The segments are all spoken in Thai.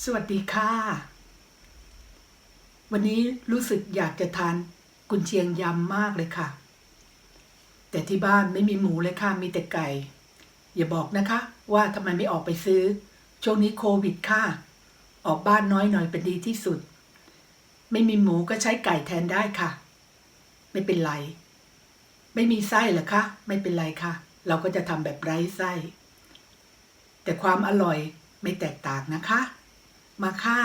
สวัสดีค่ะ วันนี้รู้สึกอยากจะทานกุนเชียงยำมากเลยค่ะ แต่ที่บ้านไม่มีหมูเลยค่ะ มีแต่ไก่ อย่าบอกนะคะ ว่าทำไมไม่ออกไปซื้อ ช่วงนี้โควิดค่ะ ออกบ้านน้อยหน่อยเป็นดีที่สุด ไม่มีหมูก็ใช้ไก่แทนได้ค่ะ ไม่เป็นไร ไม่มีไส้เหรอคะ ไม่เป็นไรค่ะ เราก็จะทำแบบไร้ไส้ แต่ความอร่อยไม่แตกต่างนะคะ มาค่ะ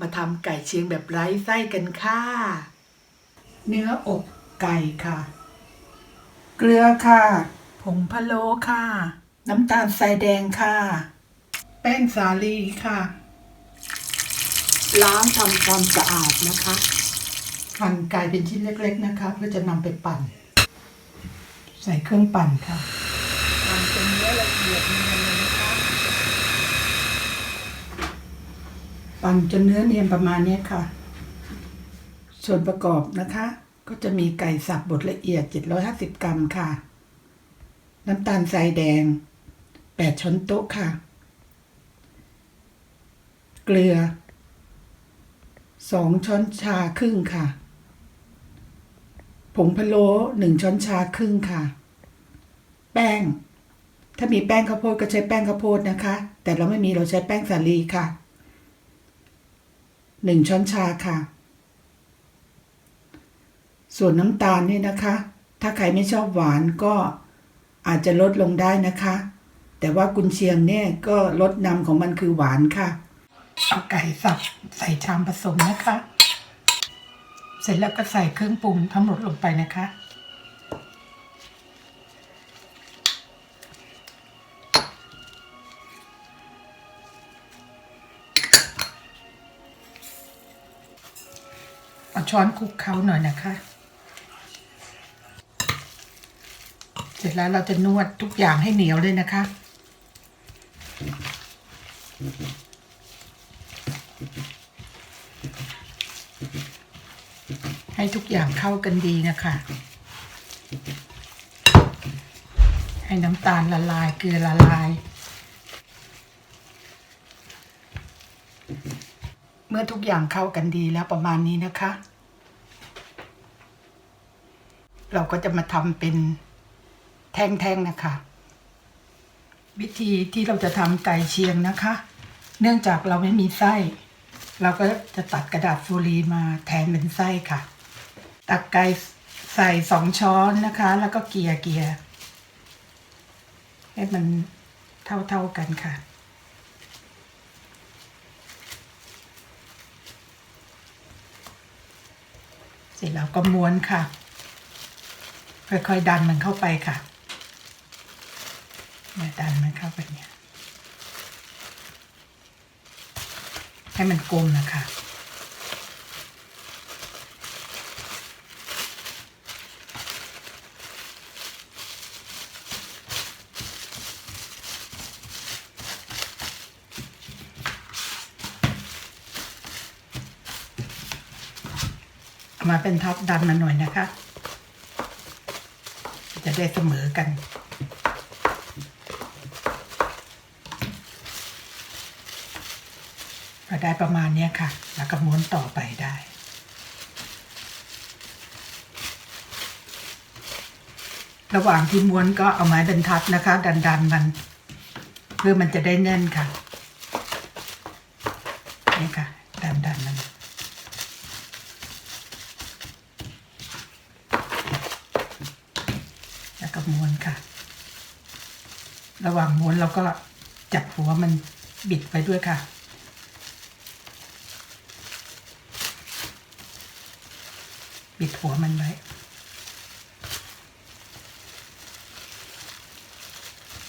มาทำไก่เชียงแบบไร้ไส้กันค่ะ เนื้ออกไก่ค่ะ เกลือค่ะ ผงพะโล้ค่ะ น้ำตาลทรายแดงค่ะ แป้งสาลีค่ะ ล้างทำความสะอาดนะคะหั่นไก่เป็นชิ้นเล็ก ๆ นะคะ เพื่อจะนำไปปั่น ใส่เครื่องปั่นค่ะ ปั่นจนเนื้อละเอียดเนียนเลยนะคะ ปั่นจนเนื้อเนียนประมาณนี้ค่ะ ส่วนประกอบนะคะ ก็จะมีไก่สับบดละเอียด 750 กรัมค่ะ น้ำตาลทรายแดง 8 ช้อนโต๊ะค่ะ เกลือ 2 ช้อนชาครึ่งค่ะ ผงพะโล้1ช้อนชาครึ่งค่ะ แป้งถ้ามีแป้งข้าวโพดก็ใช้แป้งข้าวโพดนะคะ แต่เราไม่มีเราใช้แป้งสาลีค่ะ หนึ่งช้อนชาค่ะ ส่วนน้ำตาลนี่นะคะ ถ้าใครไม่ชอบหวานก็อาจจะลดลงได้นะคะ แต่ว่ากุนเชียงเนี่ยก็ลดนำของมันคือหวานค่ะเอาไก่สับใส่ชามผสมนะคะ เสร็จแล้วก็ใส่เครื่องปรุงทั้งหมดลงไปนะคะ เอาช้อนคลุกเคล้าหน่อยนะคะ เสร็จแล้วเราจะนวดทุกอย่างให้เหนียวเลยนะคะ ให้ทุกอย่างเข้ากันดีนะคะ ให้น้ำตาลละลายเกลือละลาย เมื่อทุกอย่างเข้ากันดีแล้วประมาณนี้นะคะ เราก็จะมาทำเป็นแท่งๆนะคะ วิธีที่เราจะทำไก่เชียงนะคะ เนื่องจากเราไม่มีไส้ เราก็จะตัดกระดาษฟูรีมาแทนเป็นไส้ค่ะ ตักไก่ใส่สองช้อนนะคะ แล้วก็เกลี่ยเกลี่ยให้มันเท่าๆกันค่ะ เสร็จแล้วก็ม้วนค่ะ ค่อยๆดันมันเข้าไปค่ะเนี่ยดันมันเข้าไปเนี่ยให้มันกลมนะคะ มาเป็นท็อปดันมาหน่อยนะคะ จะได้เสมอกัน พอได้ประมาณนี้ค่ะ แล้วก็ม้วนต่อไปได้ระหว่างที่ม้วนก็เอาไม้บรรทัดนะคะ ดันดันๆมัน เพื่อมันจะได้แน่นค่ะนี่ค่ะ ดันดันๆมัน แล้วก็ม้วนค่ะ ระหว่างม้วนเราก็จับหัวมันบิดไปด้วยค่ะ บิดหัวมันไว้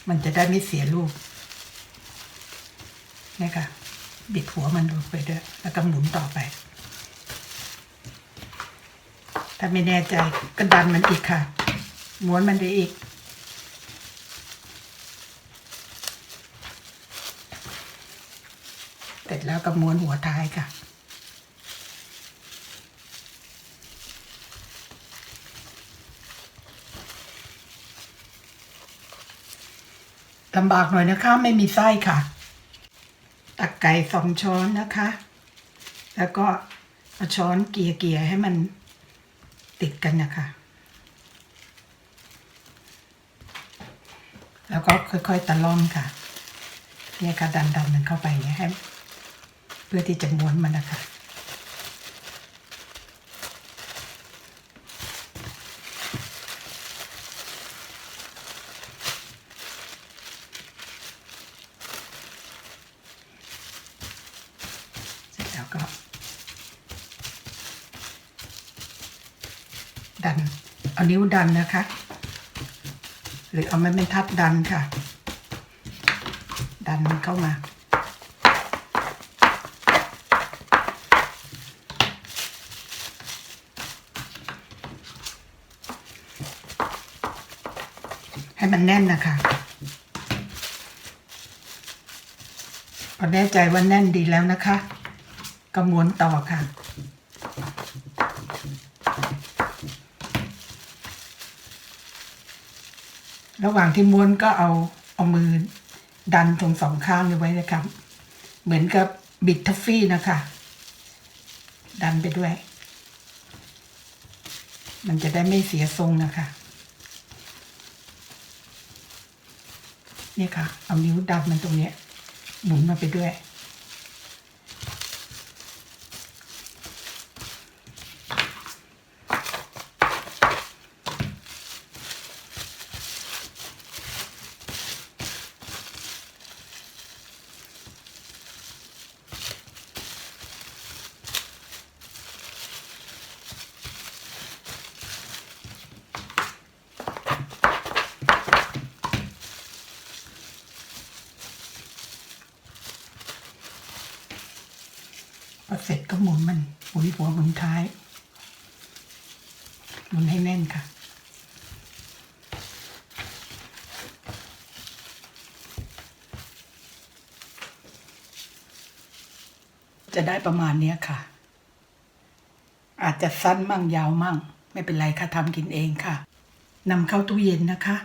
มันจะได้ไม่เสียรูปนี่ค่ะ บิดหัวมันลงไปด้วย แล้วก็หมุนต่อไป ถ้าไม่แน่ใจก็ดันมันอีกค่ะ ม้วนมันได้อีก ล้วก็ม้วนหัวท้ายค่ะ ลำบากหน่อยนะคะ ไม่มีไส้ค่ะ ตักไก่สองช้อนนะคะ แล้วก็เอาช้อนเกี่ยเกี่ยๆให้มันติดกันนะคะ แล้วก็ค่อยๆตะล่อมค่ะเนี่ยค่ะดันดันมันเข้าไปเนี่ยให้ เพื่อที่จะม้วนมันนะคะ เสร็จแล้วก็ ดัน เอานิ้วดันนะคะ หรือเอาไม้บรรทัดดันค่ะ ดันมันเข้ามา ให้มันแน่นนะคะพอแน่ใจว่าแน่นดีแล้วนะคะก็ม้วนต่อค่ะระหว่างที่ม้วนก็เอาเอามือดันตรงสองข้างนี้ไว้นะครับ เหมือนกับบิดทัฟฟี่นะคะ ดันไปด้วย มันจะได้ไม่เสียทรงนะคะ เนี่ยค่ะ เอานิ้วดันมันตรงเนี้ยหมุนมาไปด้วย พอเสร็จก็หมุนมัน หัวหมุนท้าย หมุนให้แน่นค่ะ จะได้ประมาณนี้ค่ะ อาจจะสั้นมั่งยาวมั่ง ไม่เป็นไรค่ะทำกินเองค่ะนำเข้าตู้เย็นนะคะ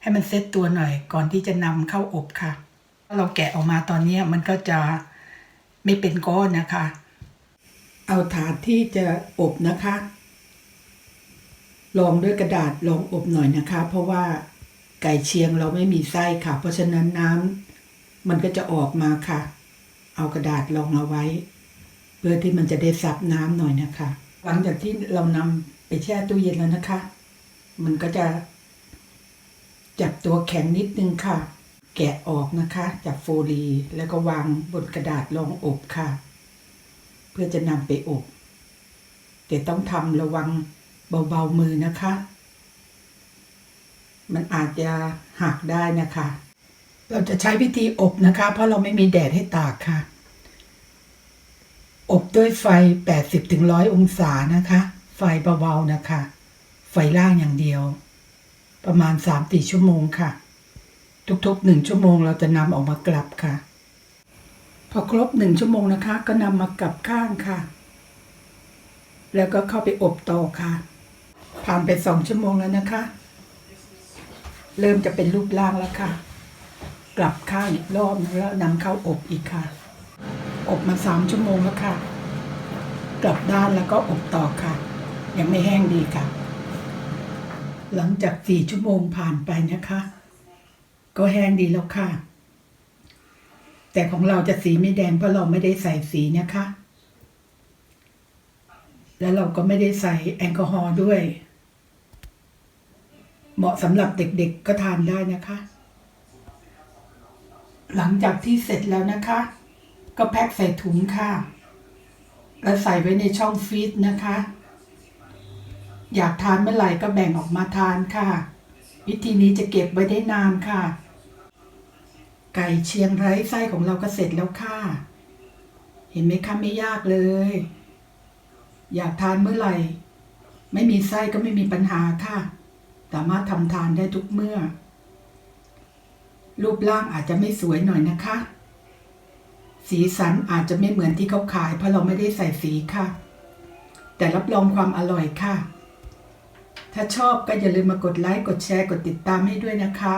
ให้มันเซ็ตตัวหน่อย ก่อนที่จะนำเข้าอบค่ะ ถ้าเราแกะออกมาตอนนี้มันก็จะไม่เป็นก้อนนะคะ เอาถาดที่จะอบนะคะลองด้วยกระดาษลองอบหน่อยนะคะ เพราะว่าไก่เชียงเราไม่มีไส้ค่ะ เพราะฉะนั้นน้ำมันก็จะออกมาค่ะ เอากระดาษรองเอาไว้ เพื่อที่มันจะได้ซับน้ำหน่อยนะคะ หลังจากที่เรานำไปแช่ตู้เย็นแล้วนะคะ มันก็จะจับตัวแข็งนิดนึงค่ะ แกะออกนะคะจากโฟลีแล้วก็วางบนกระดาษรองอบค่ะ เพื่อจะนำไปอบ แต่ต้องทำระวังเบาๆมือนะคะ มันอาจจะหักได้นะคะ เราจะใช้วิธีอบนะคะ เพราะเราไม่มีแดดให้ตากค่ะ อบด้วยไฟ 80ถึง100 องศานะคะ ไฟเบาๆนะคะ ไฟล่างอย่างเดียว ประมาณ 3-4 ชั่วโมงค่ะ ทุกๆหนึ่งชั่วโมงเราจะนำออกมากลับค่ะ พอครบหนึ่งชั่วโมงนะคะ ก็นำมากลับข้างค่ะ แล้วก็เข้าไปอบต่อค่ะ ผ่านไปสองชั่วโมงแล้วนะคะ เริ่มจะเป็นรูปร่างแล้วค่ะ กลับข้างอีกรอบแล้วนำเข้าอบอีกค่ะ อบมาสามชั่วโมงแล้วค่ะ กลับด้านแล้วก็อบต่อค่ะ ยังไม่แห้งดีค่ะ หลังจากสี่ชั่วโมงผ่านไปนะคะ ก็แห้งดีแล้วค่ะ แต่ของเราจะสีไม่แดงเพราะเราไม่ได้ใส่สีนะคะ แล้วเราก็ไม่ได้ใส่แอลกอฮอล์ด้วย เหมาะสำหรับเด็กๆก็ทานได้นะคะ หลังจากที่เสร็จแล้วนะคะ ก็แพ็คใส่ถุงค่ะ แล้วใส่ไว้ในช่องฟรีซนะคะ อยากทานเมื่อไหร่ก็แบ่งออกมาทานค่ะ วิธีนี้จะเก็บไว้ได้นานค่ะ ไก่เชียงไร้ไส้ของเราก็เสร็จแล้วค่ะ เห็นไหมคะไม่ยากเลย อยากทานเมื่อไหร่ ไม่มีไส้ก็ไม่มีปัญหาค่ะ สามารถทำทานได้ทุกเมื่อ รูปร่างอาจจะไม่สวยหน่อยนะคะ สีสันอาจจะไม่เหมือนที่เขาขาย เพราะเราไม่ได้ใส่สีค่ะ แต่รับรองความอร่อยค่ะ ถ้าชอบก็อย่าลืมมากดไลค์กดแชร์กดติดตามให้ด้วยนะคะ